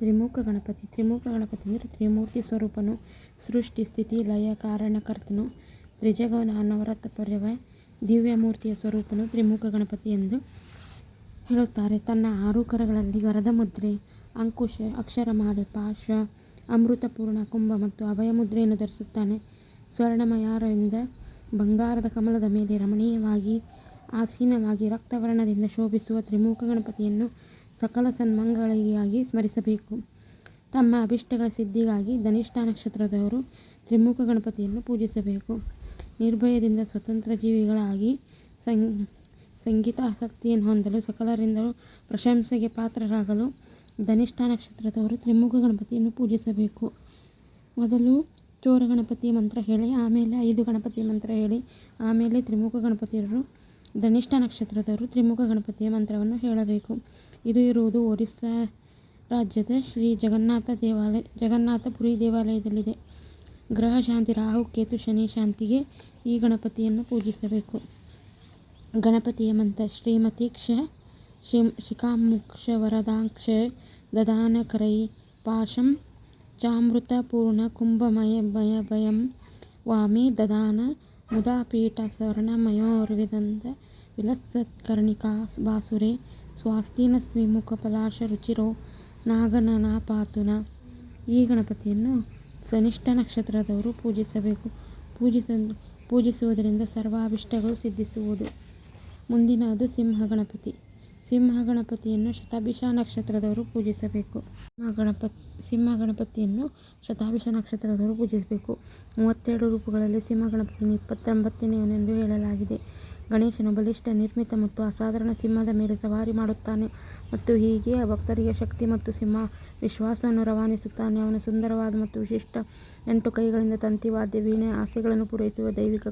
ತ್ರಿಮುಖ ಗಣಪತಿ. ತ್ರಿಮುಖ ಗಣಪತಿ ಅಂದರೆ ತ್ರಿಮೂರ್ತಿ ಸ್ವರೂಪನು, ಸೃಷ್ಟಿ, ಸ್ಥಿತಿ, ಲಯ, ಕಾರಣಕರ್ತನು, ತ್ರಿಜಗವನ ಅನವರತ ಪರ್ಯವ ದಿವ್ಯ ಮೂರ್ತಿಯ ಸ್ವರೂಪನು ತ್ರಿಮುಖ ಗಣಪತಿ ಎಂದು ಹೇಳುತ್ತಾರೆ. ತನ್ನ ಆರು ಕರಗಳಲ್ಲಿ ವರದ ಮುದ್ರೆ ಅಂಕುಶ, ಅಕ್ಷರಮಾಲೆ ಪಾಶ ಅಮೃತಪೂರ್ಣ, ಕುಂಭ ಮತ್ತು ಅಭಯ ಮುದ್ರೆಯನ್ನು ಧರಿಸುತ್ತಾನೆ ಸ್ವರ್ಣಮಯಾರದಿಂದ ಬಂಗಾರದ ಕಮಲದ ಮೇಲೆ ರಮಣೀಯವಾಗಿ, ಆಸೀನವಾಗಿ ರಕ್ತವರ್ಣದಿಂದ ಶೋಭಿಸುವ ತ್ರಿಮುಖ ಗಣಪತಿಯನ್ನು ಸಕಲ ಸನ್ಮಂಗಳಿಗಾಗಿ ಸ್ಮರಿಸಬೇಕು. ತಮ್ಮ ಅಭಿಷ್ಟಗಳ ಸಿದ್ಧಿಗಾಗಿ ಧನಿಷ್ಠ ನಕ್ಷತ್ರದವರು ತ್ರಿಮುಖ ಗಣಪತಿಯನ್ನು ಪೂಜಿಸಬೇಕು. ನಿರ್ಭಯದಿಂದ ಸ್ವತಂತ್ರ ಜೀವಿಗಳಾಗಿ ಸಂ ಸಂಗೀತಾಸಕ್ತಿಯನ್ನು ಹೊಂದಲು, ಸಕಲರಿಂದಲೂ ಪ್ರಶಂಸೆಗೆ ಪಾತ್ರರಾಗಲು ಧನಿಷ್ಠ ನಕ್ಷತ್ರದವರು ತ್ರಿಮುಖ ಗಣಪತಿಯನ್ನು ಪೂಜಿಸಬೇಕು. ಮೊದಲು ಚೋರ ಗಣಪತಿ ಮಂತ್ರ ಹೇಳಿ, ಆಮೇಲೆ ಐದು ಗಣಪತಿ ಮಂತ್ರ ಹೇಳಿ, ಆಮೇಲೆ ತ್ರಿಮುಖ ಗಣಪತಿಯವರು ಧನಿಷ್ಠ ನಕ್ಷತ್ರದವರು ತ್ರಿಮುಖ ಗಣಪತಿಯ ಮಂತ್ರವನ್ನು ಹೇಳಬೇಕು. ಇದು ಇರುವುದು ಒರಿಸ್ಸಾ ರಾಜ್ಯದ ಶ್ರೀ ಜಗನ್ನಾಥ ದೇವಾಲಯ, ಜಗನ್ನಾಥಪುರಿ ದೇವಾಲಯದಲ್ಲಿದೆ. ಗ್ರಹ ಶಾಂತಿ, ರಾಹು, ಕೇತು, ಶನಿ ಶಾಂತಿಗೆ ಈ ಗಣಪತಿಯನ್ನು ಪೂಜಿಸಬೇಕು. ಗಣಪತಿಯ ಮಂತ್ರ ಶ್ರೀಮತಿ ಕ್ಷ, ಶಿಂ ಶಿಖಾಮುಕ್ಷ ವರದಾಕ್ಷ ದದಾನಕರೈ, ಪಾಶಂ, ಚಾಮೃತಪೂರ್ಣ, ಕುಂಭಮಯ, ಭಯ, ಭಯಂ, ವಾಮಿ, ದದಾನ, ಮುದಾಪೀಠ ಸ್ವರ್ಣಮಯೋರ್ವಿದಂದ ವಿಲಸತ್ಕರ್ಣಿಕಾ ಬಾಸುರೆ ಸ್ವಾಸ್ತಿನ ಪಲಾಶ ರುಚಿರೋ ನಾಗನನ ಪಾತುನ ಈ ಗಣಪತಿಯನ್ನು ಸನಿಷ್ಠ ನಕ್ಷತ್ರದವರು ಪೂಜಿಸಬೇಕು. ಪೂಜಿಸ, ಪೂಜಿಸುವುದರಿಂದ ಸರ್ವಾಭಿಷ್ಟಗಳು ಸಿದ್ಧಿಸುವುದು. ಮುಂದಿನದು ಸಿಂಹ ಗಣಪತಿ. ಸಿಂಹ ಗಣಪತಿಯನ್ನು ಶತಾಭಿಷ ನಕ್ಷತ್ರದವರು ಪೂಜಿಸಬೇಕು. ಸಿಂಹ ಸಿಂಹ ಗಣಪತಿಯನ್ನು ಶತಾಭಿಷ ನಕ್ಷತ್ರದವರು ಪೂಜಿಸಬೇಕು. ಮೂವತ್ತೆರಡು ರೂಪಗಳಲ್ಲಿ ಸಿಂಹ ಗಣಪತಿಯನ್ನು ಇಪ್ಪತ್ತೊಂಬತ್ತನೆಯವನೆಂದು ಹೇಳಲಾಗಿದೆ. ಗಣೇಶನು ಬಲಿಷ್ಠ, ನಿರ್ಮಿತ ಮತ್ತು ಅಸಾಧಾರಣ ಸಿಂಹದ ಮೇಲೆ ಸವಾರಿ ಮಾಡುತ್ತಾನೆ ಮತ್ತು ಹೀಗೆ ಭಕ್ತರಿಗೆ ಶಕ್ತಿ ಮತ್ತು ಸಿಂಹ ವಿಶ್ವಾಸವನ್ನು ರವಾನಿಸುತ್ತಾನೆ. ಅವನ ಸುಂದರವಾದ ಮತ್ತು ವಿಶಿಷ್ಟ ಎಂಟು ಕೈಗಳಿಂದ ತಂತಿ, ವಾದ್ಯ, ವೀಣೆ ಆಸೆಗಳನ್ನು ಪೂರೈಸುವ ದೈವಿಕ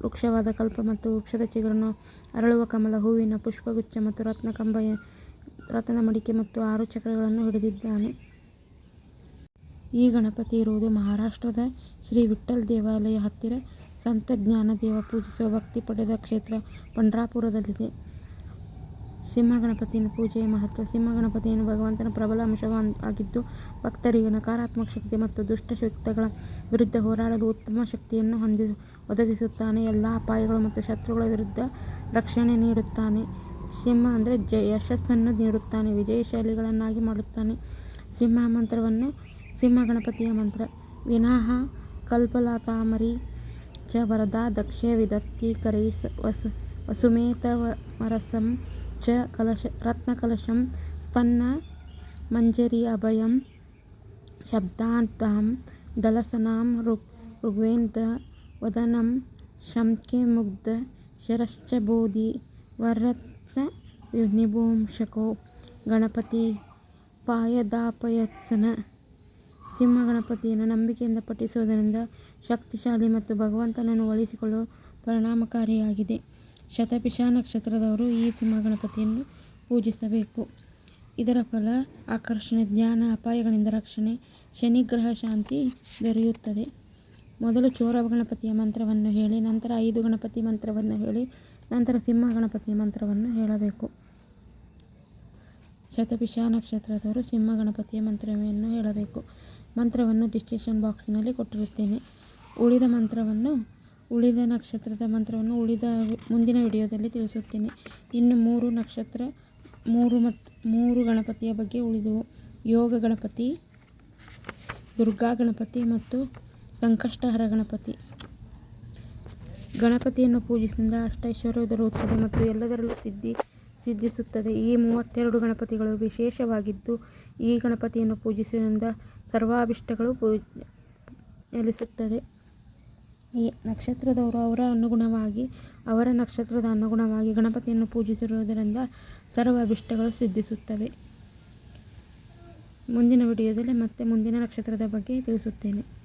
ವೃಕ್ಷವಾದ ಕಲ್ಪ ಮತ್ತು ವೃಕ್ಷದ ಚಿಗುರನ್ನು ಅರಳುವ ಕಮಲ, ಹೂವಿನ ಪುಷ್ಪಗುಚ್ಛ ಮತ್ತು ರತ್ನ ಕಂಬ ರತ್ನ ಮಡಿಕೆ ಮತ್ತು ಆರು ಚಕ್ರಗಳನ್ನು ಹಿಡಿದಿದ್ದಾನೆ. ಈ ಗಣಪತಿ ಇರುವುದು ಮಹಾರಾಷ್ಟ್ರದ ಶ್ರೀ ವಿಠ್ಠಲ್ ದೇವಾಲಯ ಹತ್ತಿರ ಸಂತ ಜ್ಞಾನದೇವ ಪೂಜಿಸುವ ಭಕ್ತಿ ಪಡೆದ ಕ್ಷೇತ್ರ ಪಂಡ್ರಾಪುರದಲ್ಲಿದೆ. ಸಿಂಹ ಗಣಪತಿಯನ್ನು ಪೂಜೆಯ ಮಹತ್ವ, ಸಿಂಹಗಣಪತಿಯನ್ನು ಭಗವಂತನ ಪ್ರಬಲ ಅಂಶವಾಗಿದ್ದು ಭಕ್ತರಿಗೆ ನಕಾರಾತ್ಮಕ ಶಕ್ತಿ ಮತ್ತು ದುಷ್ಟ ಶಕ್ತಿಗಳ ವಿರುದ್ಧ ಹೋರಾಡಲು ಉತ್ತಮ ಶಕ್ತಿಯನ್ನು ಹೊಂದಿ ಒದಗಿಸುತ್ತಾನೆ. ಎಲ್ಲ ಅಪಾಯಗಳು ಮತ್ತು ಶತ್ರುಗಳ ವಿರುದ್ಧ ರಕ್ಷಣೆ ನೀಡುತ್ತಾನೆ. ಸಿಂಹ ಅಂದರೆ ಜ ಯಶಸ್ಸನ್ನು ನೀಡುತ್ತಾನೆ, ವಿಜಯಶಾಲಿಗಳನ್ನಾಗಿ ಮಾಡುತ್ತಾನೆ. ಸಿಂಹ ಮಂತ್ರವನ್ನು ಸಿಂಹ ಗಣಪತಿಯ ಮಂತ್ರ, ವಿನಾಹ ಕಲ್ಪಲತಾಮರಿ ಚ ವರದಾ ದಕ್ಷ ವಿದತ್ತಿ ಕರೈ ವಸ ವಸುಮೇತವರಸಂ ಚ ಕಲಶ ರತ್ನಕಲಶಂ ಸ್ತನ್ನ ಮಂಜರಿ ಅಭಯಂ ಶಬ್ದಾಂತಾಂ ದಲಸನಾಂ ಋಗ್ ಋಗ್ವೇದ ವದನಂ ಶಂಖೆ ಮುಗ್ಧ ಶರಶ್ಚ ಸಿಂಹ ಗಣಪತಿಯನ್ನು ನಂಬಿಕೆಯಿಂದ ಪಠಿಸುವುದರಿಂದ ಶಕ್ತಿಶಾಲಿ ಮತ್ತು ಭಗವಂತನನ್ನು ಒಲಿಸಿಕೊಳ್ಳಲು ಪರಿಣಾಮಕಾರಿಯಾಗಿದೆ. ಶತಭಿಷ ನಕ್ಷತ್ರದವರು ಈ ಸಿಂಹ ಗಣಪತಿಯನ್ನು ಪೂಜಿಸಬೇಕು. ಇದರ ಫಲ ಆಕರ್ಷಣೆ, ಜ್ಞಾನ, ಅಪಾಯಗಳಿಂದ ರಕ್ಷಣೆ, ಶನಿಗ್ರಹ ಶಾಂತಿ ದೊರೆಯುತ್ತದೆ. ಮೊದಲು ಚೋರ ಗಣಪತಿಯ ಮಂತ್ರವನ್ನು ಹೇಳಿ, ನಂತರ ಐದು ಗಣಪತಿ ಮಂತ್ರವನ್ನು ಹೇಳಿ, ನಂತರ ಸಿಂಹ ಗಣಪತಿಯ ಮಂತ್ರವನ್ನು ಹೇಳಬೇಕು. ಶತಭಿಷ ನಕ್ಷತ್ರದವರು ಸಿಂಹ ಗಣಪತಿಯ ಮಂತ್ರವನ್ನು ಹೇಳಬೇಕು. ಮಂತ್ರವನ್ನು ಡಿಸ್ಕ್ರಿಪ್ಷನ್ ಬಾಕ್ಸ್ನಲ್ಲಿ ಕೊಟ್ಟಿರುತ್ತೇನೆ. ಉಳಿದ ಮಂತ್ರವನ್ನು, ಉಳಿದ ನಕ್ಷತ್ರದ ಮಂತ್ರವನ್ನು ಉಳಿದ ಮುಂದಿನ ವಿಡಿಯೋದಲ್ಲಿ ತಿಳಿಸುತ್ತೇನೆ. ಇನ್ನು ಮೂರು ನಕ್ಷತ್ರ, ಮೂರು ಮತ್ತು ಮೂರು ಗಣಪತಿಯ ಬಗ್ಗೆ ಉಳಿದವು. ಯೋಗ ಗಣಪತಿ, ದುರ್ಗಾ ಗಣಪತಿ ಮತ್ತು ಸಂಕಷ್ಟಹರ ಗಣಪತಿ. ಗಣಪತಿಯನ್ನು ಪೂಜಿಸಿದ ಅಷ್ಟೈಶ್ವರ್ಯ ದೊರೆಯುತ್ತದೆ ಮತ್ತು ಎಲ್ಲದರಲ್ಲೂ ಸಿದ್ಧಿ ಸಿದ್ಧಿಸುತ್ತದೆ. ಈ ಮೂವತ್ತೆರಡು ಗಣಪತಿಗಳು ವಿಶೇಷವಾಗಿದ್ದು, ಈ ಗಣಪತಿಯನ್ನು ಪೂಜಿಸುವುದರಿಂದ ಸರ್ವಾಭಿಷ್ಟಗಳು ಪೂ, ನೆಲೆಸುತ್ತದೆ. ಈ ನಕ್ಷತ್ರದವರು ಅವರ ಅನುಗುಣವಾಗಿ, ಅವರ ನಕ್ಷತ್ರದ ಅನುಗುಣವಾಗಿ ಗಣಪತಿಯನ್ನು ಪೂಜಿಸಿರುವುದರಿಂದ ಸರ್ವಾಭಿಷ್ಟಗಳು ಸಿದ್ಧಿಸುತ್ತವೆ. ಮುಂದಿನ ವಿಡಿಯೋದಲ್ಲಿ ಮತ್ತೆ ಮುಂದಿನ ನಕ್ಷತ್ರದ ಬಗ್ಗೆ ತಿಳಿಸುತ್ತೇನೆ.